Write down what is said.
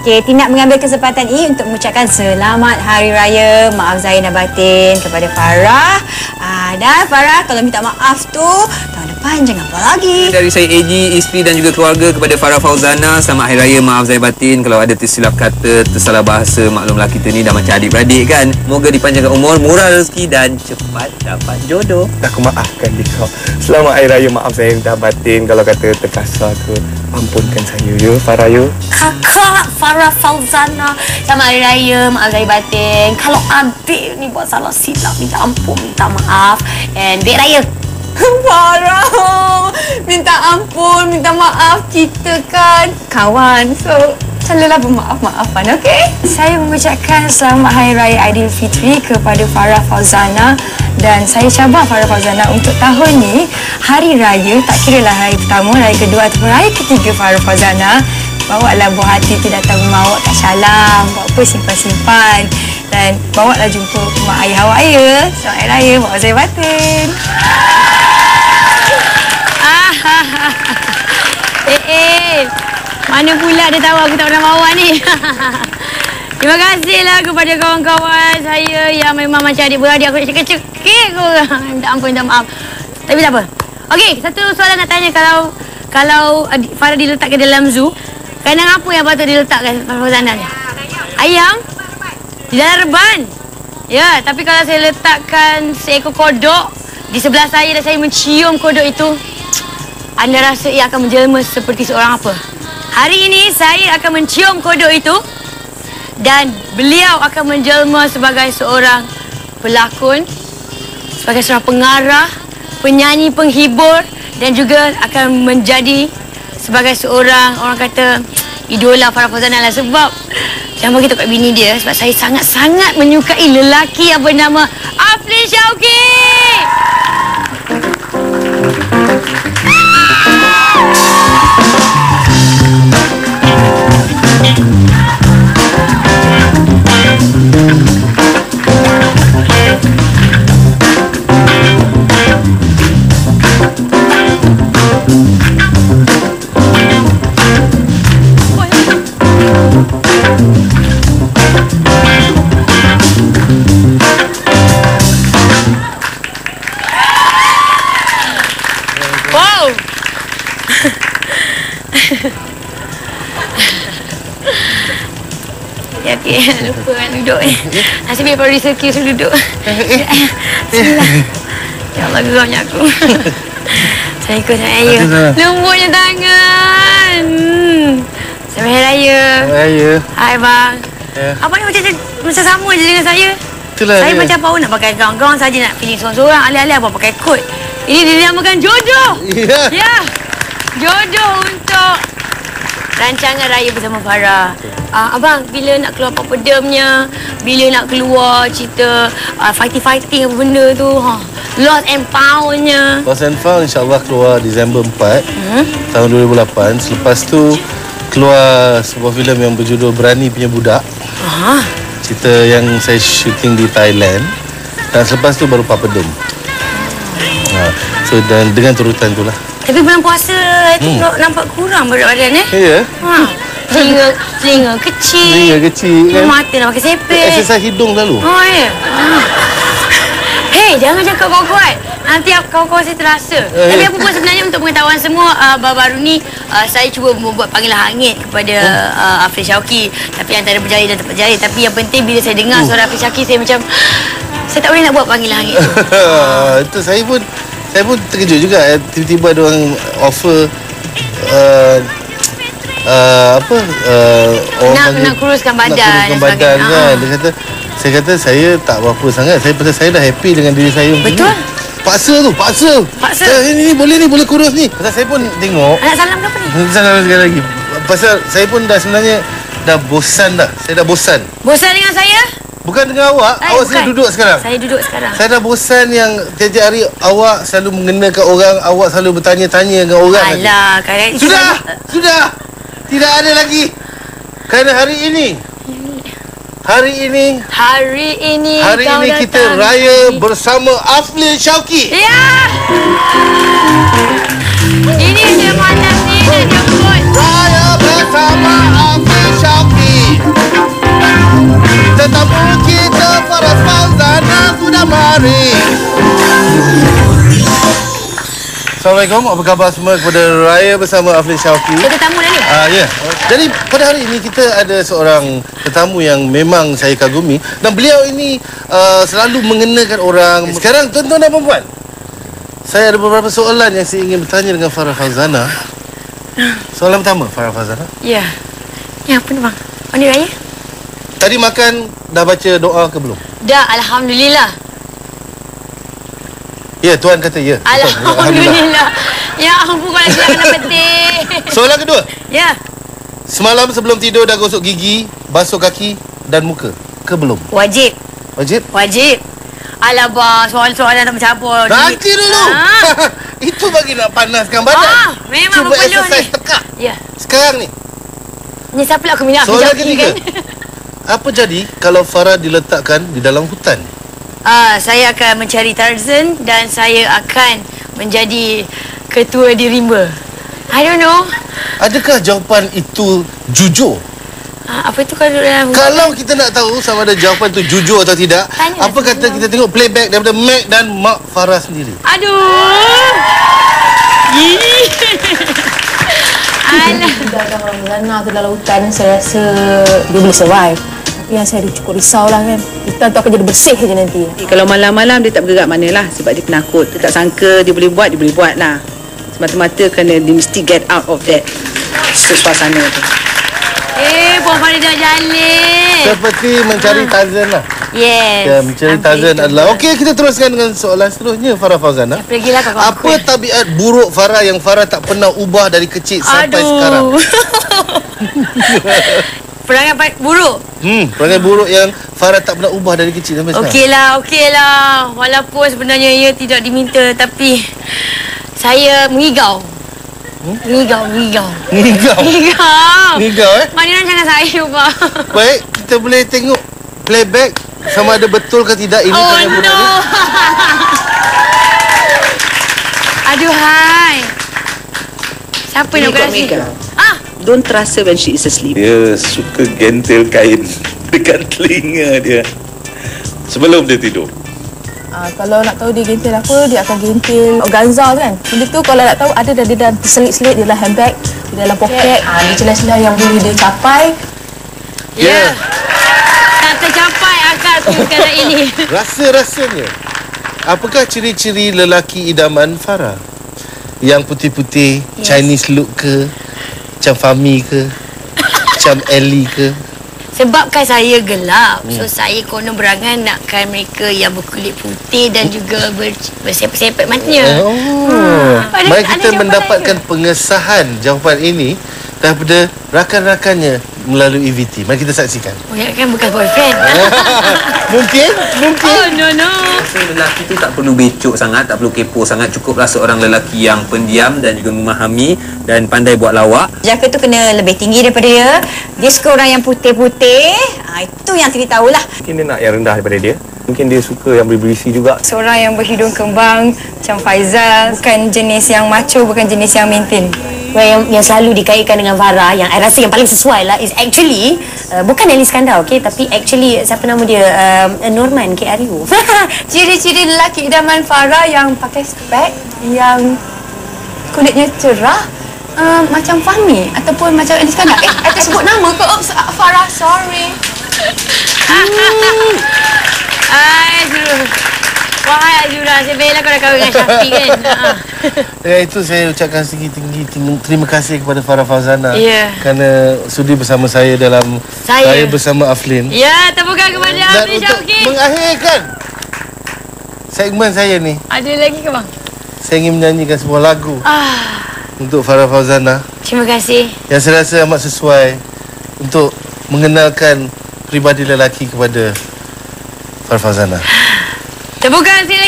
Okey, Tina mengambil kesempatan ini untuk mengucapkan selamat Hari Raya Maaf Zahir dan Batin kepada Farah. Ah, dan Farah, kalau minta maaf tu, tahun depan jangan apa lagi. Dari saya AG, isteri dan juga keluarga kepada Farah Fauzana Selamat Hari Raya, maaf saya batin Kalau ada tersilap kata, tersalah bahasa Maklumlah kita ni dah macam adik-beradik kan Moga dipanjangkan umur, murah rezeki dan cepat dapat jodoh Aku maafkan dia kau. Selamat Hari Raya maaf saya minta batin kalau kata terkasar ke. Ampunkan saya ya Farah ya. Kakak Farah Fauzana Selamat Hari Raya Maaf Zahir Batin Kalau adik ni buat salah silap Minta ampun Minta maaf And Baik Raya Farah, minta ampun, minta maaf. Kita kan kawan. So, selalulah bermaaf-maafan, okey? Saya mengucapkan selamat Hari Raya Aidilfitri kepada Farah Fauzana dan saya cabar Farah Fauzana untuk tahun ni. Hari Raya, tak kira lah hari pertama, hari kedua ataupun hari ketiga Farah Fauzana. Bawa lah buah hati tu datang awak kat Syalam Buat apa simpan-simpan. Dan bawa lah jumpa mak ayah awak ya. Selamat Hari Raya, Mak saya batin Eh eh Mana pula dia tahu aku tak pernah bawa ni Terima kasihlah kepada kawan-kawan saya yang memang macam adik-beradik aku nak cekik-cekik korang. Minta ampun, minta maaf. Tapi tak apa. Okey, satu soalan nak tanya kalau kalau Farah diletakkan dalam zoo, kandang apa yang patut diletakkan Farah Fauzana ni? Ayam? Di dalam reban? Ya, tapi kalau saya letakkan seekor kodok di sebelah saya dan saya mencium kodok itu, anda rasa ia akan menjelma seperti seorang apa? Hari ini saya akan mencium kodok itu dan beliau akan menjelma sebagai seorang pelakon, sebagai seorang pengarah, penyanyi, penghibur dan juga akan menjadi sebagai seorang orang kata idola Farah Fauzana lah sebab jangan bagi tahu kat bini dia sebab saya sangat-sangat menyukai lelaki yang bernama Aflin Syauki. Ya, okey. Lupa kan duduk. Nasib baik producer Q suruh duduk. Bismillah. Ya Allah, geramnya aku. Saya ikut saya. Lembutnya tangan. Hmm. Hari Raya. Raya. Hai bang. Ya. Apa ni macam macam sama je dengan saya. Itulah saya dia. macam tahu nak pakai gaun-gaun saja nak pilih seorang-seorang. Alih-alih apa pakai kot. Ini dinamakan jodoh. Ya. Ya. Jodoh untuk rancangan raya bersama Farah. Uh, abang, bila nak keluar apa pedamnya, bila nak keluar cerita uh, fighting-fighting apa benda tu, ha. Lost and found-nya. Lost and Found insyaAllah keluar Disember 4 Hmm? tahun 2008. Selepas tu keluar sebuah filem yang berjudul Berani Punya Budak. Ah, Cerita yang saya syuting di Thailand. Dan selepas tu baru Papadum. Ha, so dan dengan turutan tu lah. tapi bulan puasa tu hmm. nampak kurang berat badan eh. Ya. Ha. Telinga, telinga kecil. Telinga kecil kan. Mata nak pakai sepet. Exercise hidung lalu. Oh, ya. Ah. Hei, jangan cakap kuat-kuat. Nanti kawan-kawan saya terasa. Eh, Tapi eh. apa pun sebenarnya untuk pengetahuan semua, uh, baru-baru ni uh, saya cuba membuat panggilan hangit kepada uh, Afri Syauki. Tapi antara berjaya dan tak berjaya. Tapi yang penting bila saya dengar suara Afri Syauki, saya macam... Saya tak boleh nak buat panggilan hangit tu. itu saya pun saya pun terkejut juga eh. tiba-tiba ada orang offer uh, uh, apa uh, orang Nak- panggil- nak kuruskan badan nak kuruskan badan sebagainya. kan Ah. dia kata saya kata saya tak apa-apa sangat saya pasal saya dah happy dengan diri saya Betul. ni. paksa tu paksa Paksa. Eh, ni, ni boleh ni boleh kurus ni pasal saya pun tengok Anak salam ke apa ni? Salah sekali lagi pasal saya pun dah sebenarnya dah bosan dah saya dah bosan Bosan dengan saya? bukan dengan awak Eh, awak bukan. sini duduk sekarang Saya duduk sekarang. saya dah bosan yang tiap-tiap hari awak selalu mengenakan orang, awak selalu bertanya-tanya dengan orang. Alah, kadang Sudah, sudah. Tidak ada lagi. Kerana hari ini. Hari ini. Hari ini. Hari ini kita raya ini. bersama Afli Syauki. Ya. ini dia malam ni dan dia. Raya bersama Afli Syauki. Tetamu kita para fauzana sudah mari. Assalamualaikum. Apa khabar semua kepada Raya bersama Afli Syauki. Tetamu ni. Ah ya. Jadi pada hari ini kita ada seorang tetamu yang memang saya kagumi dan beliau ini uh, selalu mengenakan orang. Sekarang tuan-tuan dan puan saya ada beberapa soalan yang saya ingin bertanya dengan Farah Fauzana. Soalan pertama, Farah Fauzana. Ya. Ya, apa ni bang? Mandi raya? Tadi makan dah baca doa ke belum? Dah, Alhamdulillah. Ya, tuan kata ya. Betul. Alhamdulillah. Ya ampun kalau saya kena petik. Soalan kedua. Ya. Semalam sebelum tidur dah gosok gigi, basuh kaki dan muka. Ke belum? Wajib. Wajib? Wajib. Alah bang, soalan-soalan tak macam apa. Nanti dulu. Ah. Itu bagi nak panaskan badan. Ah, memang Cuba exercise ni. tekak. Ya. Sekarang ni. Ni siapa pula aku minat Soalan ketiga. kan? Apa jadi kalau Farah diletakkan di dalam hutan? Ah, saya akan mencari Tarzan dan saya akan menjadi ketua di rimba. I don't know. Adakah jawapan itu jujur? Ah, apa itu kalau dalam Kalau kita nak tahu sama ada jawapan itu jujur atau tidak, Tanya apa kata kita tengok playback daripada Mac dan Mak Farah sendiri? Aduh. Alah. Lana tu dalam hutan saya rasa dia boleh survive. Tapi yang saya cukup risau lah kan. Hutan tu akan jadi bersih je nanti. Kalau malam-malam dia tak bergerak mana lah sebab dia penakut. Dia tak sangka dia boleh buat, dia boleh buat lah. Semata-mata kerana dia mesti get out of that suasana tu. Eh, Puan Farida Jalil. Seperti mencari Tarzan lah. Yes. Ya, mencari Ambil Tarzan itu. adalah Okey, kita teruskan dengan soalan seterusnya Farah Fauzana. Pergilah kau Apa tabiat buruk Farah yang Farah tak pernah ubah dari kecil sampai sekarang? Perangai buruk. Hmm, perangai buruk yang Farah tak pernah ubah dari kecil sampai sekarang. Okeylah, okeylah. Walaupun sebenarnya ia tidak diminta tapi saya mengigau. Mengigau, mengigau. Ngigau. Mengigau. Ngigau eh? Mana nak jangan saya, Pak. Baik, kita boleh tengok playback sama ada betul ke tidak ini Oh, no. ni. Aduh, hai. Siapa nak? Mega. Ah, Don't trust her when she is asleep. Dia suka gentil kain dekat telinga dia sebelum dia tidur. Uh, kalau nak tahu dia gentil apa, dia akan gentil organza tu kan. Benda tu kalau nak tahu ada dah dia dah terselit-selit di dalam handbag, di dalam poket. Ah, dia celah-celah yang boleh dia capai. ya. Yeah. Tak tercapai akarku sekarang ini. Rasa-rasanya Apakah ciri-ciri lelaki idaman Farah? Yang putih-putih, yes. Chinese look ke? Macam Fahmi ke? Macam Ellie ke? Sebabkan saya gelap. So saya konon berangan Nakkan mereka yang berkulit putih Dan juga ber, bersepet-sepet matanya. Oh. Ada- Mari kita mendapatkan pengesahan jawapan ini daripada rakan-rakannya melalui EVT. Mari kita saksikan. Oh ya kan bekas boyfriend Mungkin, mungkin. Oh no no Rasa lelaki tu tak perlu becok sangat, tak perlu kepo sangat. Cukuplah seorang lelaki yang pendiam dan juga memahami dan pandai buat lawak. Jaka tu kena lebih tinggi daripada dia. Dia suka orang yang putih-putih. Ha, itu yang Tiri tahulah. Mungkin dia nak yang rendah daripada dia. Mungkin dia suka yang berisi juga. Seorang yang berhidung kembang macam Faizal bukan jenis yang macho, bukan jenis yang maintain. Well, yang, yang selalu dikaitkan dengan Farah yang I rasa yang paling sesuai lah is actually uh, bukan Nelly Skandar okay tapi actually siapa nama dia um, Norman K. Aryo Ciri-ciri lelaki idaman Farah yang pakai spek, yang kulitnya cerah, uh, macam Fahmi ataupun macam Elis Kandar. Eh, I tersebut nama ke? Oops, uh, Farah, sorry. Hai Azura Saya bela kau kahwin dengan Syafiq kan Ha. Dengan itu saya ucapkan tinggi-tinggi ting- terima kasih kepada Farah Fauzana Ya. kerana sudi bersama saya dalam Saya. saya bersama Aflin. Ya tepukan kepada Dan Abdi untuk Syauki mengakhirkan segmen saya ni, Ada lagi ke bang? saya ingin menyanyikan sebuah lagu Ah, untuk Farah Fauzana Terima kasih yang saya rasa amat sesuai untuk mengenalkan pribadi lelaki kepada Farah Fauzana. Tepukan sila